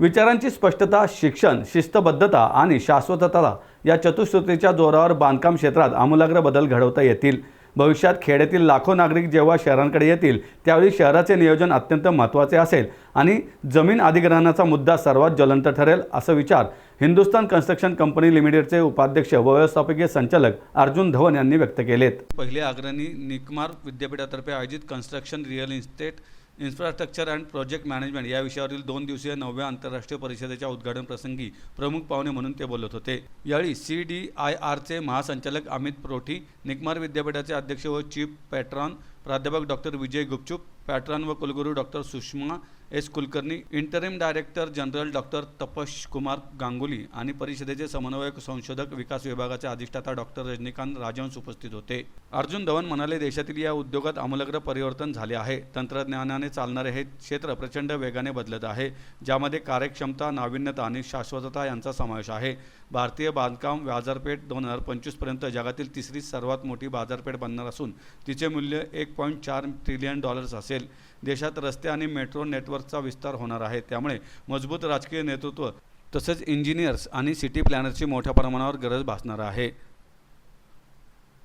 विचारांची स्पष्टता शिक्षण शिस्तबद्धता आणि शाश्वतता या चतुश्रुतीच्या जोरावर बांधकाम क्षेत्रात आमूलाग्र बदल घडवता येतील. भविष्यात खेड्यातील लाखो नागरिक जेव्हा शहरांकडे येतील त्यावेळी शहराचे नियोजन अत्यंत महत्त्वाचे असेल आणि जमीन अधिग्रहणाचा मुद्दा सर्वात ज्वलंत ठरेल असा विचार हिंदुस्तान कन्स्ट्रक्शन कंपनी लिमिटेडचे उपाध्यक्ष व व्यवस्थापकीय संचालक अर्जुन धवन यांनी व्यक्त केलेत. पहिले अग्रणी निकमार विद्यापीठातर्फे आयोजित construction real estate infrastructure and project management या विषयावरील दोन दिवसीय नवव्या आंतरराष्ट्रीय परिषदेच्या उद्घाटन प्रसंगी प्रमुख पाहुणे म्हणून ते बोलत होते. यावेळी सी डी आय आरचे महासंचालक अमित प्रोठी निकमार विद्यापीठाचे अध्यक्ष व चीफ पॅट्रॉन प्राध्यापक डॉक्टर विजय गुपचूप पॅट्रॉन व कुलगुरू doctor Sushma S Kulkarni interim director general doctor Tapash Kumar Ganguly आणि परिषदेचे समन्वयक संशोधक विकास विभागाचे अधिष्ठाता डॉक्टर रजनीकांत राजहंस उपस्थित होते. अर्जुन धवन म्हणाले देशातील या उद्योगात आमूलाग्र परिवर्तन झाले आहे. तंत्रज्ञानाने चालणारे हे क्षेत्र प्रचंड वेगाने बदलत आहे ज्यामध्ये कार्यक्षमता नाविन्यता आणि शाश्वतता यांचा समावेश आहे. भारतीय बांधकाम बाजारपेठ दोन हजार पंचवीसपर्यंत जगातील तिसरी सर्वात मोठी बाजारपेठ बनणार असून तिचे मूल्य एक पॉईंट चार ट्रिलियन डॉलर्स असेल. देशात रस्ते आणि मेट्रो नेटवर्कचा विस्तार होणार आहे. त्यामुळे मजबूत राजकीय नेतृत्व तसेच इंजिनियर्स आणि सिटी प्लॅनर्सची मोठ्या प्रमाणावर गरज भासणार आहे.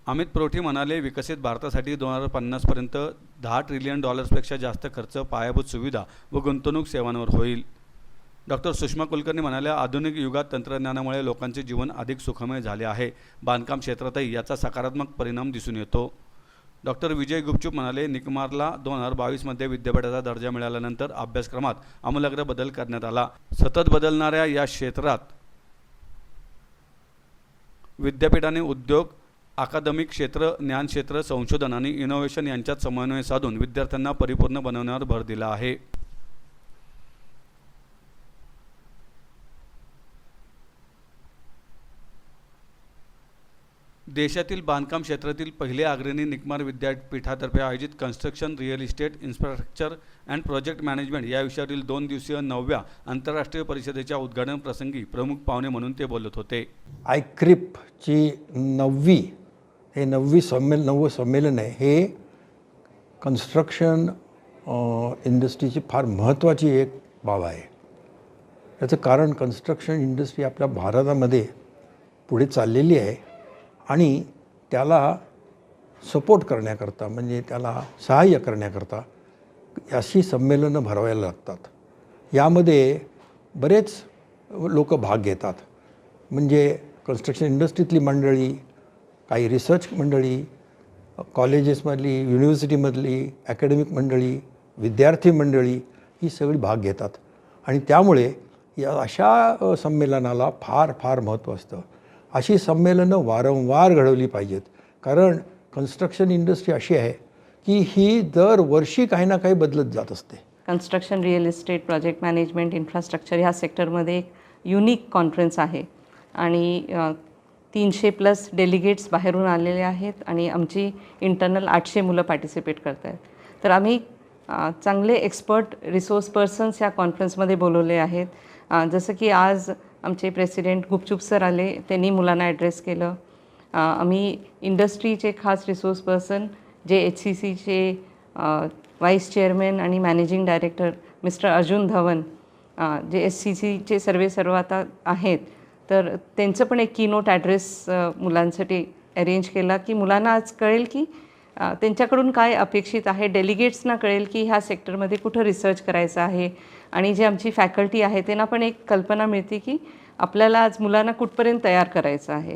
अमित प्रोठी म्हणाले विकसित भारतासाठी दोन हजार पन्नासपर्यंत दहा ट्रिलियन डॉलर्सपेक्षा जास्त खर्च पायाभूत सुविधा व गुंतवणूक सेवांवर होईल. डॉक्टर सुषमा कुलकर्णी म्हणाल्या आधुनिक युगात तंत्रज्ञानामुळे लोकांचे जीवन अधिक सुखमय झाले आहे. बांधकाम क्षेत्रातही याचा सकारात्मक परिणाम दिसून येतो. डॉक्टर विजय गुपचूप म्हणाले निकमारला दोन हजार बावीसमध्ये विद्यापीठाचा दर्जा मिळाल्यानंतर अभ्यासक्रमात आमूलाग्र बदल करण्यात आला. सतत बदलणाऱ्या या क्षेत्रात विद्यापीठाने उद्योग अकादमिक क्षेत्र ज्ञानक्षेत्र संशोधन आणि इनोव्हेशन यांच्यात समन्वय साधून विद्यार्थ्यांना परिपूर्ण बनवण्यावर भर दिला आहे. देशातील बांधकाम क्षेत्रातील पहिले अग्रणी निकमार विद्यापीठातर्फे आयोजित construction real estate infrastructure and project management या विषयावरील दोन दिवसीय नवव्या आंतरराष्ट्रीय परिषदेच्या उद्घाटन प्रसंगी प्रमुख पाहुणे म्हणून ते बोलत होते. आयक्रिपची नववी हे नववी संमेल नववं संमेलन आहे. हे कन्स्ट्रक्शन इंडस्ट्रीची फार महत्त्वाची एक बाब आहे. याचं कारण कन्स्ट्रक्शन इंडस्ट्री आपल्या भारतामध्ये पुढे चाललेली आहे. आणि त्याला सपोर्ट करण्याकरता म्हणजे त्याला सहाय्य करण्याकरता अशी संमेलनं भरवायला लागतात. यामध्ये बरेच लोक भाग घेतात. म्हणजे कन्स्ट्रक्शन इंडस्ट्रीतली मंडळी काही रिसर्च मंडळी कॉलेजेसमधली युनिव्हर्सिटीमधली ॲकॅडमिक मंडळी विद्यार्थी मंडळी ही सगळी भाग घेतात. आणि त्यामुळे या अशा संमेलनाला फार फार महत्त्व असतं. अशी संमेलनं वारंवार घडवली पाहिजेत. कारण कन्स्ट्रक्शन इंडस्ट्री अशी आहे की ही दरवर्षी काही ना काही बदलत जात असते. Construction real estate project management infrastructure ह्या सेक्टरमध्ये एक युनिक कॉन्फरन्स आहे. आणि तीनशे प्लस डेलिगेट्स बाहेरून आलेले आहेत आणि आमची इंटरनल आठशे मुलं पार्टिसिपेट करत आहेत तर आम्ही चांगले एक्सपर्ट रिसोर्स पर्सन्स या कॉन्फरन्समध्ये बोलवले आहेत. जसं की आज आमचे प्रेसिडेंट गुपचूप सर आले त्यांनी मुलांना ॲड्रेस केलं. आम्ही इंडस्ट्रीचे खास resource person J H C सीचे व्हाईस चेअरमॅन आणि managing director mister Arjun Dhawan J S C सीचे सर्वे सर्व आता आहेत. तर त्यांचं पण एक कीनोट ॲड्रेस मुलांसाठी अरेंज केला की मुलांना आज कळेल की त्यांच्याकडून काय अपेक्षित आहे? डेलिगेट्सना कळेल की ह्या सेक्टरमध्ये कुठं रिसर्च करायचं आहे? आणि जी आमची फॅकल्टी आहे त्यांना पण एक कल्पना मिळते की आपल्याला आज मुलांना कुठपर्यंत तयार करायचं आहे?